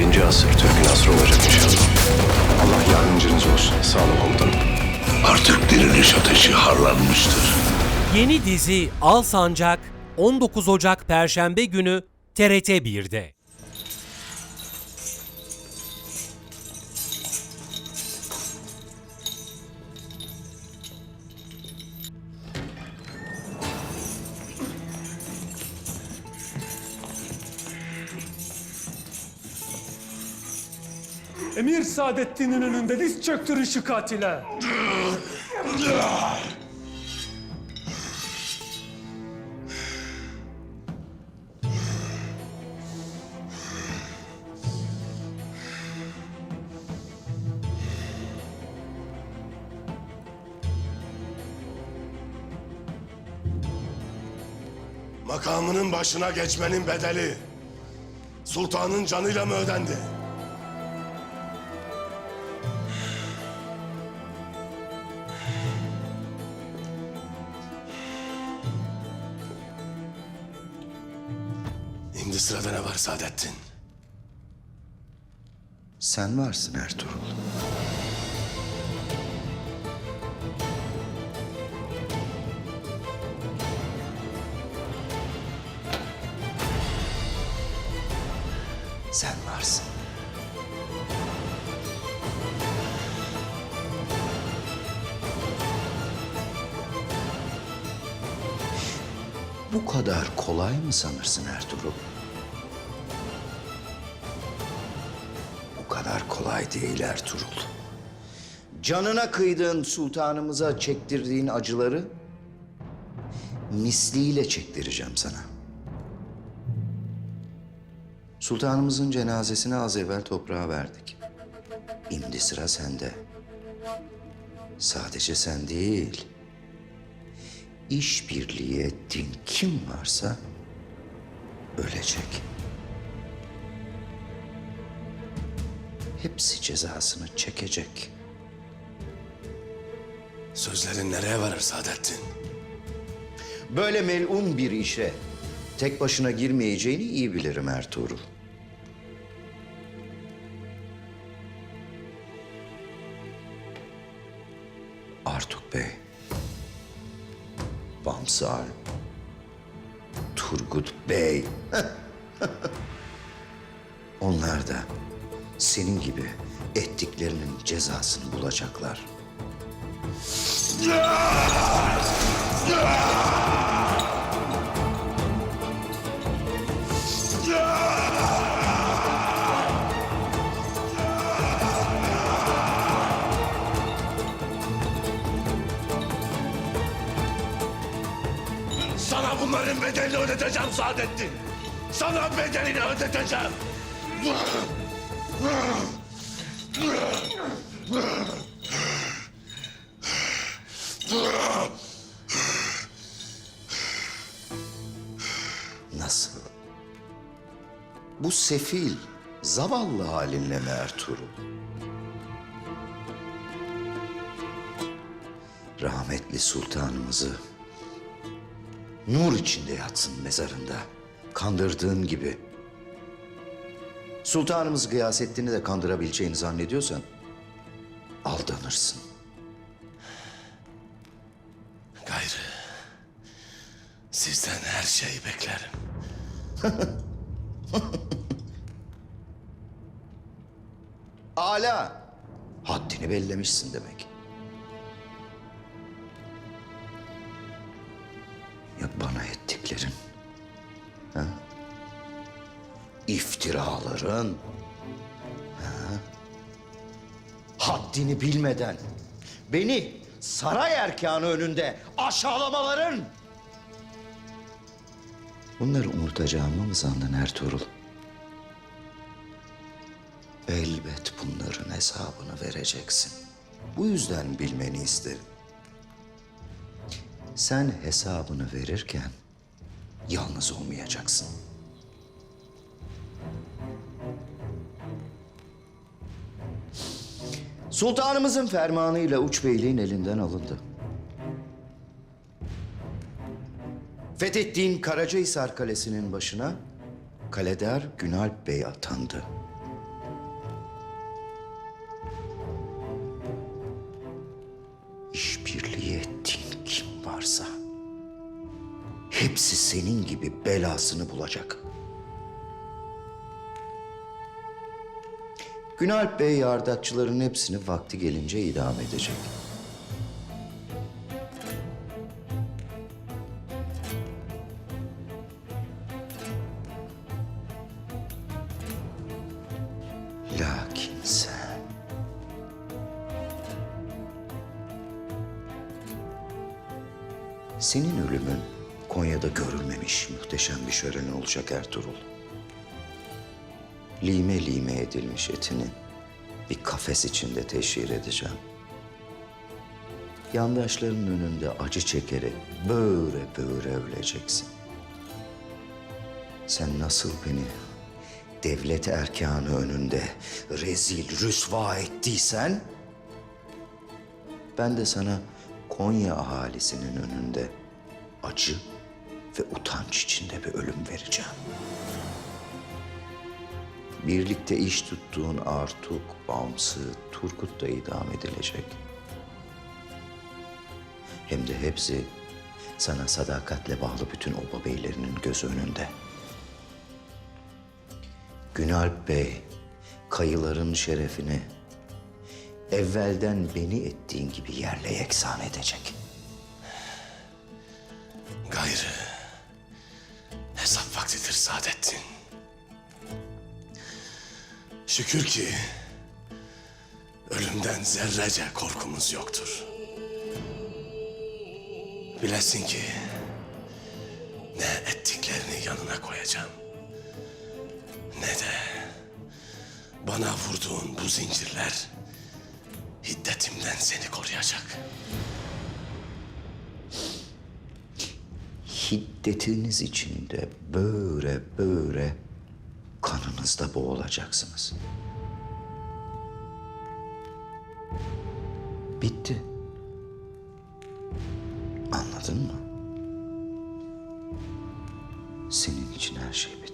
birinci asır Türk Nasrı olacak inşallah. Allah yardımcınız olsun. Sağ olun komutanım. Artık diriliş ateşi harlanmıştır. Yeni dizi Al Sancak 19 Ocak Perşembe günü TRT 1'de. Emir Saadettin'in önünde diz çöktürün şu katile. Makamının başına geçmenin bedeli sultanın canıyla mı ödendi? Şimdi sırada ne var Saadettin? Sen varsın Ertuğrul. Sen varsın. Bu kadar kolay mı sanırsın Ertuğrul? Bu kadar kolay değil Ertuğrul. Canına kıydığın sultanımıza çektirdiğin acıları misliyle çektireceğim sana. Sultanımızın cenazesini az evvel toprağa verdik. Şimdi sıra sende. Sadece sen değil. İşbirliği ettiğin kim varsa ölecek. Hepsi cezasını çekecek. Sözlerin nereye varır Saadettin? Böyle melun bir işe tek başına girmeyeceğini iyi bilirim Ertuğrul. Artuk Bey, Bamsal, Turgut Bey. Onlar da senin gibi ettiklerinin cezasını bulacaklar. Bunların bedelini ödeteceğim Saadettin. Sana bedelini ödeteceğim. Nasıl? Bu sefil, zavallı halinle mi Ertuğrul? Rahmetli sultanımızı nur içinde yatsın mezarında. Kandırdığın gibi. Sultanımız Gıyasettin'i de kandırabileceğini zannediyorsan aldanırsın. Gayrı sizden her şeyi beklerim. Ala. Haddini bellemişsin demek. Ya bana ettiklerin? Ha? İftiraların? Ha? Haddini bilmeden beni saray erkanı önünde aşağılamaların? Bunları unutacağımı mı sandın Ertuğrul? Elbet bunların hesabını vereceksin. Bu yüzden bilmeni isterim. Sen hesabını verirken yalnız olmayacaksın. Sultanımızın fermanıyla Uç Beyliğin elinden alındı. Fethettiğin Karacahisar Kalesi'nin başına Kaleder Günalp Bey atandı. Hepsi senin gibi belasını bulacak. Günalp Bey yardakçıların hepsini vakti gelince idam edecek. Lakin sen... Senin ölümün Konya'da görülmemiş muhteşem bir şölen olacak Ertuğrul. Lime lime edilmiş etini bir kafes içinde teşhir edeceğim. Yandaşların önünde acı çekerek böyle böyle öleceksin. Sen nasıl beni devlet erkanı önünde rezil rüsva ettiysen... Ben de sana Konya ahalisinin önünde acı ve utanç içinde bir ölüm vereceğim. Birlikte iş tuttuğun Artuk, Bamsı, Turgut da idam edilecek. Hem de hepsi sana sadakatle bağlı bütün oba beylerinin göz önünde. Günalp Bey, kayıların şerefini evvelden beni ettiğin gibi yerle yeksan edecek. Gayrı hesap vaktidir Saadettin. Şükür ki ölümden zerrece korkumuz yoktur. Bilesin ki ne ettiklerini yanına koyacağım ne de bana vurduğun bu zincirler hiddetimden seni koruyacak. Hiddetiniz içinde böyle böyle kanınızda boğulacaksınız. Bitti. Anladın mı? Senin için her şey bitti.